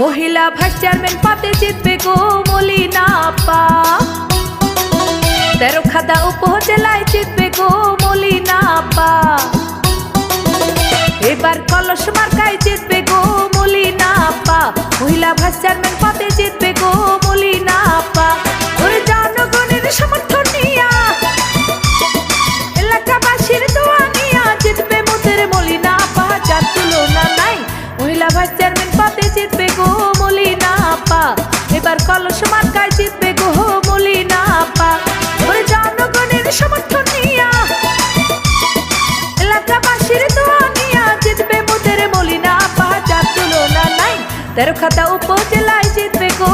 মহিলা vice chairman পাতে জিতবে গো মলিনা আপা তেরো খাদা উপজেলায় জিতবে গো মলিনা আপা এবার কলস মার্কায় জিতবে গো মলিনা আপা মহিলা ভাইস চেয়ারম্যান পদে জিতবে গো মলিনা আপা ওরে জনগণের সমর্থন যার তুলনা নাই, মহিলা ভাইস চেয়ারম্যান এবার কলস মার্কায় জিতবে গো মলিনা পা ওরে জনগণের সমর্থন নিয়া এলাকাবাসীর দোয়া নিয়া জিতবে মোদের মলিনা পা যার তুলনা নাই, তেরো খাতা উপজেলায় জিতবে গো